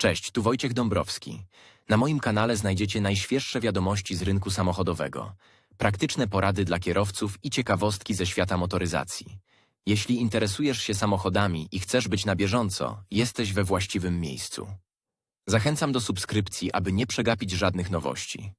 Cześć, tu Wojciech Dąbrowski. Na moim kanale znajdziecie najświeższe wiadomości z rynku samochodowego, praktyczne porady dla kierowców i ciekawostki ze świata motoryzacji. Jeśli interesujesz się samochodami i chcesz być na bieżąco, jesteś we właściwym miejscu. Zachęcam do subskrypcji, aby nie przegapić żadnych nowości.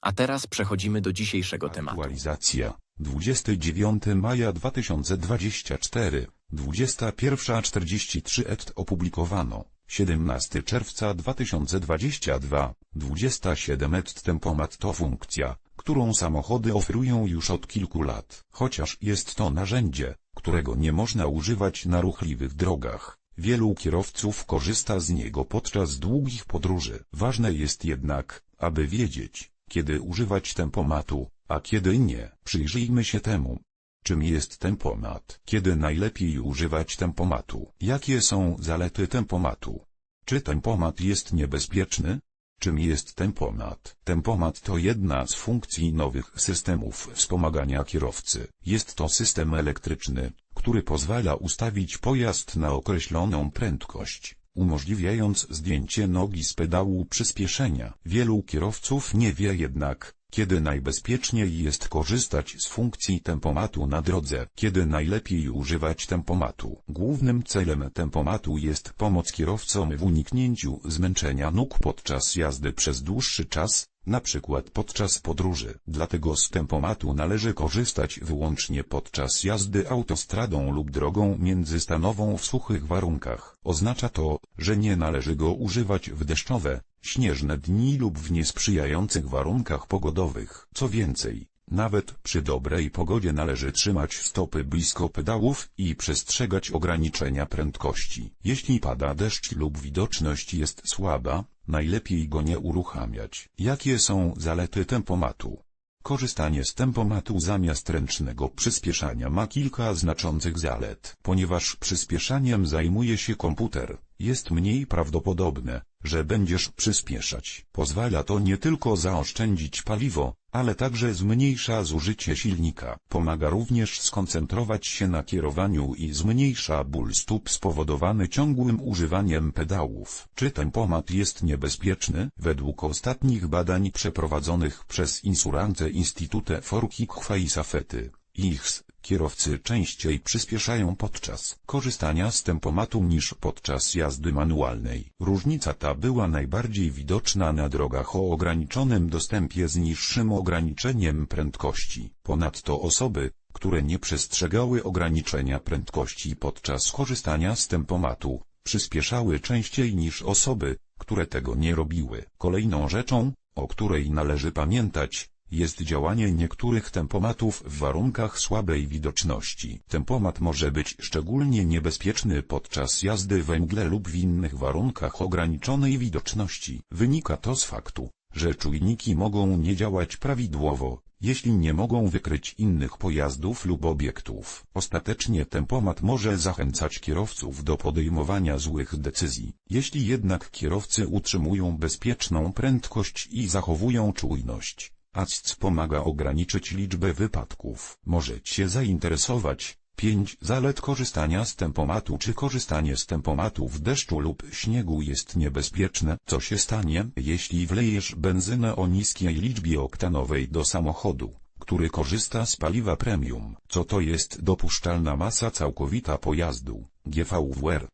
A teraz przechodzimy do dzisiejszego tematu. Aktualizacja. 29 maja 2024, 21.43 et opublikowano. 17 czerwca 2022, 27 et tempomat to funkcja, którą samochody oferują już od kilku lat. Chociaż jest to narzędzie, którego nie można używać na ruchliwych drogach. Wielu kierowców korzysta z niego podczas długich podróży. Ważne jest jednak, aby wiedzieć, kiedy używać tempomatu, a kiedy nie. Przyjrzyjmy się temu. Czym jest tempomat? Kiedy najlepiej używać tempomatu? Jakie są zalety tempomatu? Czy tempomat jest niebezpieczny? Czym jest tempomat? Tempomat to jedna z funkcji nowych systemów wspomagania kierowcy. Jest to system elektryczny, który pozwala ustawić pojazd na określoną prędkość, umożliwiając zdjęcie nogi z pedału przyspieszenia. Wielu kierowców nie wie jednak, kiedy najbezpieczniej jest korzystać z funkcji tempomatu na drodze, kiedy najlepiej używać tempomatu. Głównym celem tempomatu jest pomoc kierowcom w uniknięciu zmęczenia nóg podczas jazdy przez dłuższy czas, na przykład podczas podróży. Dlatego z tempomatu należy korzystać wyłącznie podczas jazdy autostradą lub drogą międzystanową w suchych warunkach. Oznacza to, że nie należy go używać w deszczowe, śnieżne dni lub w niesprzyjających warunkach pogodowych. Co więcej, nawet przy dobrej pogodzie należy trzymać stopy blisko pedałów i przestrzegać ograniczenia prędkości. Jeśli pada deszcz lub widoczność jest słaba, najlepiej go nie uruchamiać. Jakie są zalety tempomatu? Korzystanie z tempomatu zamiast ręcznego przyspieszania ma kilka znaczących zalet. Ponieważ przyspieszaniem zajmuje się komputer, jest mniej prawdopodobne, że będziesz przyspieszać. Pozwala to nie tylko zaoszczędzić paliwo, ale także zmniejsza zużycie silnika. Pomaga również skoncentrować się na kierowaniu i zmniejsza ból stóp spowodowany ciągłym używaniem pedałów. Czy tempomat jest niebezpieczny? Według ostatnich badań przeprowadzonych przez Insurance Institute for Kikwa i Safety, ICS, kierowcy częściej przyspieszają podczas korzystania z tempomatu niż podczas jazdy manualnej. Różnica ta była najbardziej widoczna na drogach o ograniczonym dostępie z niższym ograniczeniem prędkości. Ponadto osoby, które nie przestrzegały ograniczenia prędkości podczas korzystania z tempomatu, przyspieszały częściej niż osoby, które tego nie robiły. Kolejną rzeczą, o której należy pamiętać, jest działanie niektórych tempomatów w warunkach słabej widoczności. Tempomat może być szczególnie niebezpieczny podczas jazdy we mgle lub w innych warunkach ograniczonej widoczności. Wynika to z faktu, że czujniki mogą nie działać prawidłowo, jeśli nie mogą wykryć innych pojazdów lub obiektów. Ostatecznie tempomat może zachęcać kierowców do podejmowania złych decyzji. Jeśli jednak kierowcy utrzymują bezpieczną prędkość i zachowują czujność, ACC pomaga ograniczyć liczbę wypadków. Może Cię zainteresować 5 zalet korzystania z tempomatu Czy korzystanie z tempomatu w deszczu lub śniegu jest niebezpieczne? Co się stanie, jeśli wlejesz benzynę o niskiej liczbie oktanowej do samochodu, który korzysta z paliwa premium? Co to jest dopuszczalna masa całkowita pojazdu? GVWR